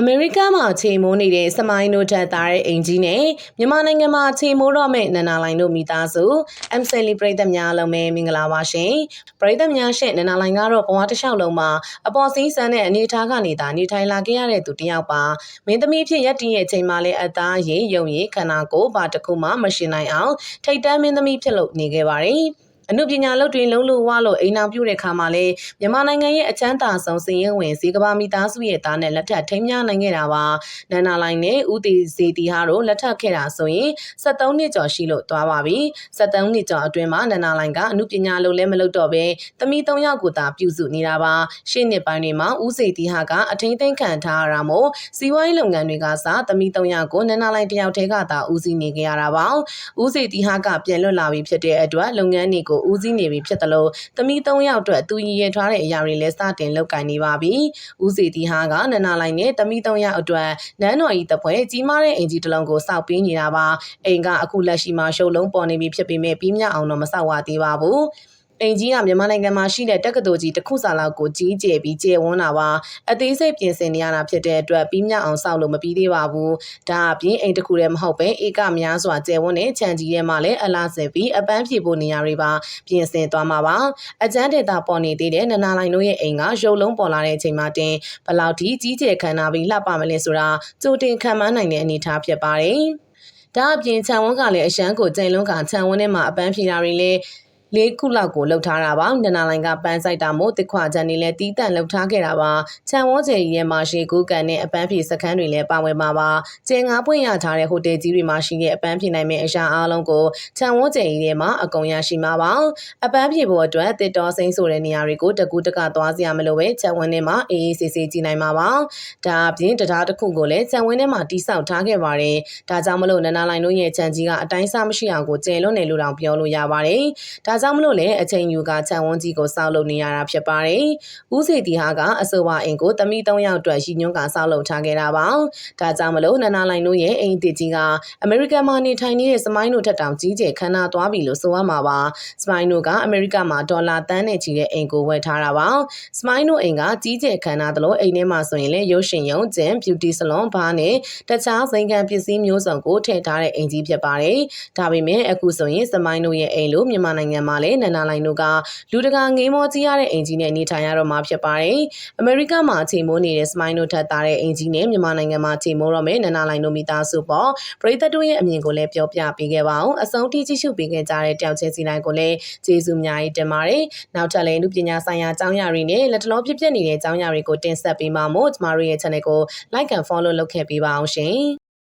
အမေရိကမှာချိန်မိုးနေတဲ့စမိုင်းတို့ထက်သားတဲ့အင်ကြီးနဲ့မြန်မာနိုင်ငံမှာချိန်မိုးတော့မဲ့နန္နာလိုင်တို့မိသားစု M Sally ပြည်သက်များလုံးပဲမင်္ဂလာပါရှင်ပြည်သက်များရှင်နန္နာလိုင်ကတော့ဘဝတစ်လျှောက်လုံးမှာအပေါ်စီးဆန်းတဲ့အနေအထားကနေသာနေထိုင်လာခဲ့ရတဲ့သူတစ်ယောက်ပါမင်းသမီးဖြစ်ရက်တည်ရဲ့ချိန်မှာလည်းအသားရည်ယုံရည်ခန္ဓာကိုယ်ဘာတစ်ခုမှမရှင်နိုင်အောင်ထိတ်တန်းမင်းသမီးဖြစ်လို့နေခဲ့ပါတယ် အမှုပညာလုပ်တွင်လုံးလို့ဝါလို့အိမ်အောင်ပြုတဲ့ခါမှာလေမြန်မာနိုင်ငံရဲ့အချမ်းသာဆုံးစည်ရင်ဝင်စီကဘာမိသားစုရဲ့သားနဲ့လက်ထပ်ထိမ်းမြနိုင်ခဲ့တာပါနန္နာလိုင်းနဲ့ဦးတီဇေတီဟာတို့လက်ထပ်ခဲ့တာဆိုရင်73နှစ်ကျော်ရှိလို့သွားပါပြီ73နှစ်ကျော်အတွင်းမှာနန္နာလိုင်းကအမှုပညာလုပ်လဲမလုပ်တော့ပဲသမီး3ယောက်ကိုသာပြုစုနေတာပါရှေ့နှစ်ပိုင်းတွေမှာဦးဇေတီဟာကအထင်းသိမ်းခံထားရတာမို့စီးပွားရေးလုပ်ငန်းတွေကစသမီး3ယောက်ကိုနန္နာလိုင်းတယောက်တည်းကသာဦးစီးနေကြရတာပါဦးဇေတီဟာကပြန်လွတ်လာပြီဖြစ်တဲ့အတွက်လုပ်ငန်းတွေကိုဦးစီးနေပြီဖြစ်တယ်လို့သမီး3ယောက်အတွက်သူရည်ရထားတဲ့အရာတွေလည်းစတင်လုပ်ကိုင်နေပါပြီ။ဦးစီတီဟာကနန္နာလိုင်းနဲ့သမီး3ယောက်အတွက်နန်းတော်ဤတပွဲကြီးမားတဲ့အင်ဂျီတစ်လုံးကိုစောက်ပေးနေတာပါ။အိမ်ကအခုလက်ရှိမှာရှုပ်လုံးပေါ်နေပြီဖြစ်ပေမဲ့ပြီးမြအောင်တော့မစောက်ဝသေးပါဘူး။ အိမ်ကြီးကမြန်မာနိုင်ငံမှာရှိတဲ့တက္ကသိုလ်ကြီးတစ်ခုစာလောက်ကိုကြီးကျယ်ပြီးကျယ်ဝန်းတာပါအသေးစိတ်ပြင်ဆင်နေရတာဖြစ်တဲ့အတွက်ပြီးမြအောင်စောက်လို့မပြီးသေးပါဘူးဒါအပြင်အိမ်တစ်ခုတည်းမဟုတ်ပဲဧကများစွာကျယ်ဝန်းတဲ့ခြံကြီးထဲမှာလည်းအလားစင်ပြီးအပန်းဖြေဖို့နေရာတွေပါပြင်ဆင်သွားမှာပါအကျန်းဒေတာပေါ်နေသေးတဲ့နနာလိုင်တို့ရဲ့အိမ်ကရုပ်လုံးပေါ်လာတဲ့အချိန်မှာတင်ဘလောက်ထိကြီးကျယ်ခမ်းနားပြီးလှပမလဲဆိုတာကြိုတင်ခံမှန်းနိုင်တဲ့အနေအထားဖြစ်ပါတယ်ဒါအပြင်ခြံဝန်းကလည်းအရှမ်းကိုကြိမ်လုံးကခြံဝန်းထဲမှာအပန်းဖြေတာတွေလည်း လေးခုလောက်ကိုလှုပ်ထားတာပါနန္နာလိုင်ကပန်းဆိုင်တာမို့တစ်ခွာချန်နေလဲတီးတန့်လှုပ်ထားခဲ့တာပါခြံဝန်းကျယ်ကြီးရဲ့မှာရှိကူးကန်နဲ့အပန်းဖြေစခန်းတွေလည်းပါဝင်ပါပါကျဲငါပွင့်ရထားတဲ့ဟိုတယ်ကြီးတွေမှာရှိတဲ့အပန်းဖြေနိုင်မယ့်အရာအားလုံးကိုခြံဝန်းကျယ်ကြီးထဲမှာအကုန်ရရှိမှာပါအပန်းဖြေဖို့အတွက်တစ်တော်စိမ့်ဆိုတဲ့နေရာတွေကိုတကူတကသွားစရာမလိုပဲခြံဝန်းထဲမှာအေးအေးဆေးဆေးကြည့်နိုင်မှာပါဒါအပြင်တရားတစ်ခုကိုလည်းခြံဝန်းထဲမှာတိစောက်ထားခဲ့ပါတယ်ဒါကြောင့်မလို့နန္နာလိုင်တို့ရဲ့ခြံကြီးကအတိုင်းစားမရှိအောင်ကိုကျယ်လွန်းနေလို့တောင်ပြောလို့ရပါတယ်ဒါကြောင့်မလို့လည်းအချိန်ယူကခြံဝန်းကြီးကိုစောက်လုပ်နေရတာဖြစ်ပါတယ်။ဦးစီတီဟာကအဆိုပါအိမ်ကိုတမိ၃ယောက်အတွက်ရည်ညွှန်းကစောက်လုပ်ထားခဲ့တာပါ။ဒါကြောင့်မလို့နန္နာလိုင်တို့ရဲ့အိမ်တစ်ကြီးကအမေရိကန်မှာနေထိုင်နေတဲ့စမိုင်းတို့ထက်တောင်ကြီးကျယ်ခမ်းနားသွားပြီလို့ဆိုရမှာပါ။စမိုင်းတို့ကအမေရိကန်မှာဒေါ်လာတန်းနဲ့ချီတဲ့အိမ်ကိုဝယ်ထားတာပါ။စမိုင်းတို့အိမ်ကကြီးကျယ်ခမ်းနားသလိုအိမ်ထဲမှာဆိုရင်လည်းရုပ်ရှင်ရုံကျင် beauty salon ဘားနဲ့တခြားဇိမ်ခံပစ္စည်းမျိုးစုံကိုထည့်ထားတဲ့အိမ်ကြီးဖြစ်ပါတယ်။ဒါပေမဲ့အခုဆိုရင်စမိုင်းတို့ရဲ့အိမ်လို့မြန်မာနိုင်ငံမှာလည်းနန္နာလိုင်တို့ကလူတကာငေးမောကြီးရတဲ့အင်ဂျီနဲ့နေထိုင်ရတော့မှာဖြစ်ပါတယ်။အမေရိကမှာချိန်မိုးနေတဲ့စမိုင်းတို့ထက်သားတဲ့အင်ဂျီနဲ့မြန်မာနိုင်ငံမှာချိန်မိုးတော့မယ်နန္နာလိုင်တို့မိသားစုပေါ်ပရိသတ်တို့ရဲ့အမြင်ကိုလည်းပြောပြပေးခဲ့ပါအောင်။အဆုံးထိကြည့်ရှုပေးခဲ့ကြတဲ့တယောက်ချင်းစီတိုင်းကိုလည်းကျေးဇူးအများကြီးတင်ပါတယ်။နောက်ထပ်လည်းလူပညာဆိုင်ရာအကြောင်းအရာတွေနဲ့လက်တလုံးဖြစ်ပျက်နေတဲ့အကြောင်းအရာတွေကိုတင်ဆက်ပေးမှာမို့ကျမတို့ရဲ့ channel ကို like and follow လုပ်ခဲ့ပေးပါအောင်ရှင်။